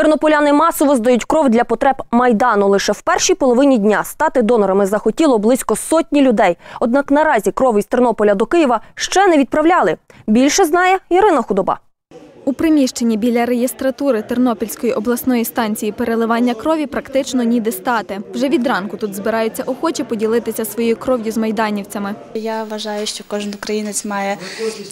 Тернополяни масово здають кров для потреб майдану. Лише в першій половині дня стати донорами захотіло близько сотні людей. Однак наразі кров із Тернополя до Києва ще не відправляли. Більше знає Ірина Худоба. У приміщенні біля реєстратури Тернопільської обласної станції переливання крові практично ніде стати. Вже від ранку тут збираються охочі поділитися своєю кров'ю з майданівцями. Я вважаю, що кожен українець має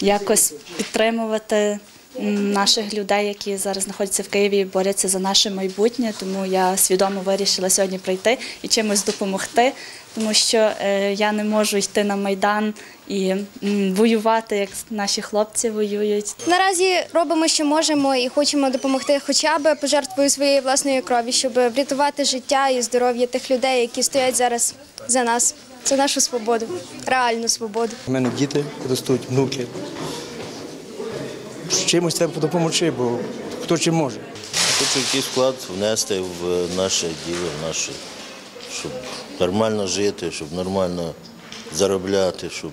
якось підтримувати наших людей, які зараз знаходяться в Києві і борються за наше майбутнє. Тому я свідомо вирішила сьогодні прийти і чимось допомогти, тому що е, я не можу йти на майдан і воювати, як наші хлопці воюють. Наразі робимо, що можемо, і хочемо допомогти хоча б пожертвою своєї власної крові, щоб врятувати життя і здоров'я тих людей, які стоять зараз за нас, за нашу свободу, реальну свободу. У мене діти ростуть, внуки. Чимось треба допомогти, бо хто чим може. Хочу якийсь вклад внести в наше діло, в наше, щоб нормально жити, щоб нормально заробляти, щоб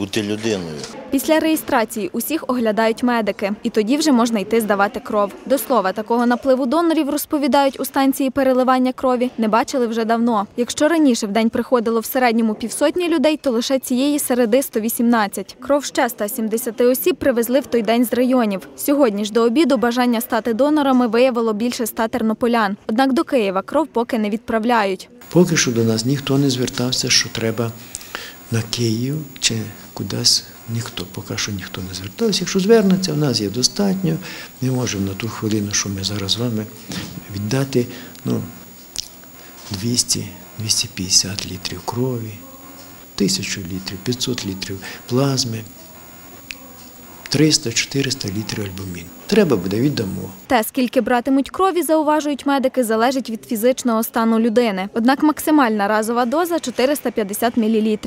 бути людиною. Після реєстрації усіх оглядають медики, і тоді вже можна йти здавати кров. До слова, такого напливу донорів розповідають у станції переливання крові. Не бачили вже давно. Якщо раніше в день приходило в середньому півсотні людей, то лише цієї середи 118. Кров ще 170 осіб привезли в той день з районів. Сьогодні ж до обіду бажання стати донорами виявило більше ста тернополян. Однак до Києва кров поки не відправляють. Поки що до нас ніхто не звертався, що треба на Київ чи кудись. Ніхто, поки що ніхто не звертався. Якщо звернеться, в нас є достатньо. Ми можемо на ту хвилину, що ми зараз з вами віддати ну, 200-250 літрів крові, 1000 літрів, 500 літрів плазми, 300-400 літрів альбуміну. Треба буде, віддамо. Те, скільки братимуть крові, зауважують медики, залежить від фізичного стану людини. Однак максимальна разова доза 450 мл.